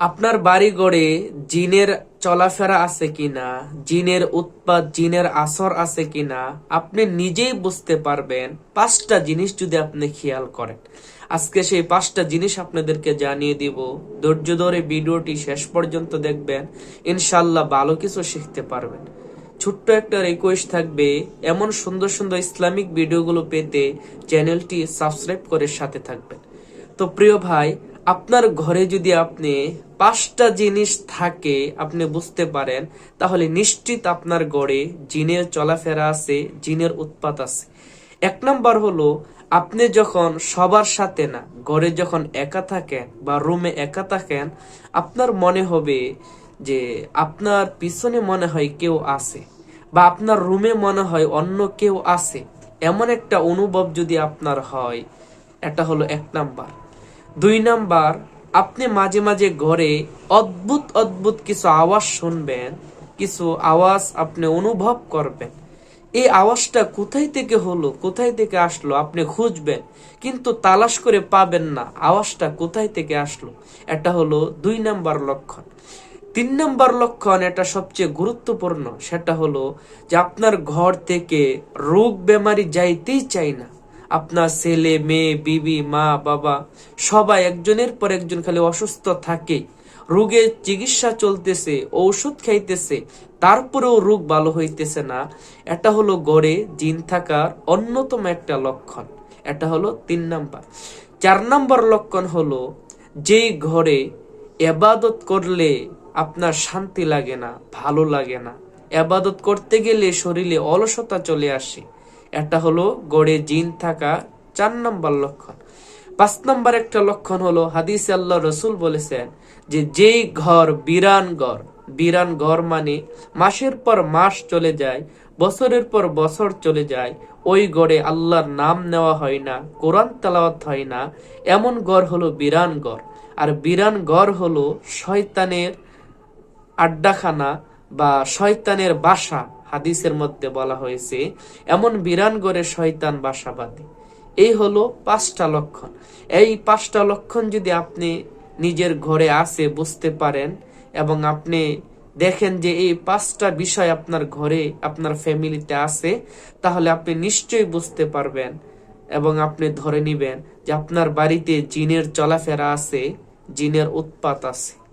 আপনার বাড়ি গড়ে জিনের চলাফেরা আছে কিনা, জিনের উৎপাদ জিনের আসর আছে কিনা, আপনি নিজেই বুঝতে পারবেন। পাঁচটা জিনিস যদি আপনি খেয়াল করেন। আজকে সেই পাঁচটা জিনিস আপনাদেরকে জানিয়ে দিব। ধৈর্য ধরে ভিডিওটি শেষ পর্যন্ত দেখবেন। ইনশাল্লাহ ভালো কিছু শিখতে পারবেন। ছোট্ট একটা রিকোয়েস্ট থাকবে, এমন সুন্দর সুন্দর ইসলামিক ভিডিওগুলো পেতে চ্যানেলটি সাবস্ক্রাইব করে সাথে থাকবেন। তো প্রিয় ভাই আপনার ঘরে যদি আপনি পাঁচটা জিনিস থাকে, আপনি বুঝতে পারেন, তাহলে নিশ্চিত আপনার গড়ে জিনের চলাফেরা আছে, জিনের উৎপাত আছে। এক নাম্বার হলো, আপনি যখন সবার সাথে না, ঘরে যখন একা থাকেন বা রুমে একা থাকেন, আপনার মনে হবে যে আপনার পিছনে মনে হয় কেউ আছে বা আপনার রুমে মনে হয় অন্য কেউ আছে। এমন একটা অনুভব যদি আপনার হয়, এটা হলো এক নাম্বার। দুই নাম্বার, আপনি মাঝে মাঝে ঘরে অদ্ভুত অদ্ভুত কিছু আওয়াজ শুনবেন, কিছু আওয়াজ আপনি অনুভব করবেন। এই আওয়াজটা কোথায় থেকে হলো, কোথায় থেকে আসলো, আপনি খুঁজবেন, কিন্তু তালাশ করে পাবেন না আওয়াজটা কোথায় থেকে আসলো। এটা হলো দুই নাম্বার লক্ষণ। তিন নাম্বার লক্ষণ এটা সবচেয়ে গুরুত্বপূর্ণ, সেটা হলো যে আপনার ঘর থেকে রোগ বেমারি যাইতেই চাই না। আপনার ছেলে, মেয়ে, বিবি, মা, বাবা, সবাই একজনের পর একজন খালি অসুস্থ থাকে। রোগের চিকিৎসা চলতেছে, ঔষধ খাইতেছে, তারপরেও রোগ ভালো হইতেছে না। এটা হলো গড়ে, জিন থাকার অন্যতম একটা লক্ষণ। এটা হলো তিন নাম্বার। চার নাম্বার লক্ষণ হলো যে ঘরে এবাদত করলে আপনার শান্তি লাগে না, ভালো লাগে না। এবাদত করতে গেলে শরীরে অলসতা চলে আসে। এটা হলো গড়ে জিন থাকা চার নম্বর লক্ষণ। পাঁচ নম্বর একটা লক্ষণ হলো হাদিস আল্লাহ রসুল বলেছেন যে যেই ঘর বিরান ঘর বিরান ঘর মানে মাসের পর মাস চলে যায়, বছরের পর বছর চলে যায়, ওই গড়ে আল্লাহর নাম নেওয়া হয় না, কোরআন তালাওয়াত হয় না, এমন ঘর হলো বিরান ঘর। আর বিরান ঘর হলো শয়তানের আড্ডাখানা বা শয়তানের বাসা, হাদিসের মধ্যে বলা হয়েছে, এমন বিরান গড়ে শয়তান বাসা বাঁধে। এই হলো পাঁচটা লক্ষণ। এই পাঁচটা লক্ষণ যদি আপনি নিজের ঘরে আসে বুঝতে পারেন এবং আপনি দেখেন যে এই পাঁচটা বিষয় আপনার ঘরে, আপনার ফ্যামিলিতে আছে, তাহলে আপনি নিশ্চয়ই বুঝতে পারবেন এবং আপনি ধরে নিবেন যে আপনার বাড়িতে জিনের চলাফেরা আছে, জিনের উৎপাত আছে।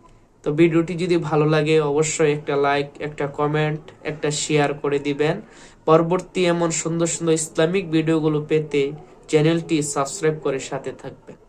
তো ভিডিওটি যদি ভালো লাগে, অবশ্যই একটা লাইক একটা কমেন্ট একটা শেয়ার করে দিবেন। পরবর্তী এমন সুন্দর সুন্দর ইসলামিক ভিডিওগুলো পেতে চ্যানেলটি সাবস্ক্রাইব করে সাথে থাকবেন।